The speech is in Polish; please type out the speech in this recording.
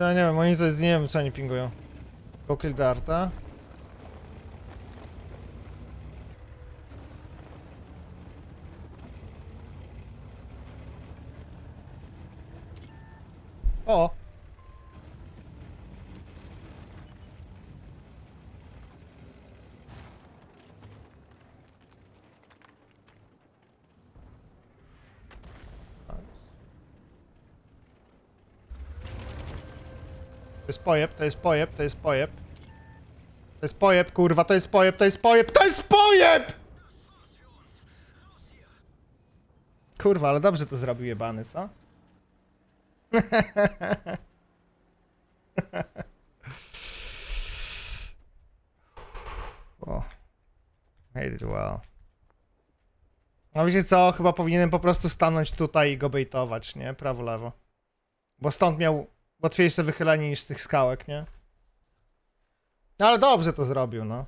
Ja nie wiem, oni to nie wiem co oni pingują. Go kill Darta. O! Jest pojeb, to jest pojeb, to jest pojeb. To jest pojeb, kurwa, to jest pojeb, to jest pojeb, to jest pojeb! Kurwa, ale dobrze to zrobił jebany, co? o. Made it well. No wiecie co, chyba powinienem po prostu stanąć tutaj i go bejtować, nie? Prawo, lewo. Bo stąd miał łatwiejsze wychylenie niż z tych skałek, nie? No ale dobrze to zrobił, no.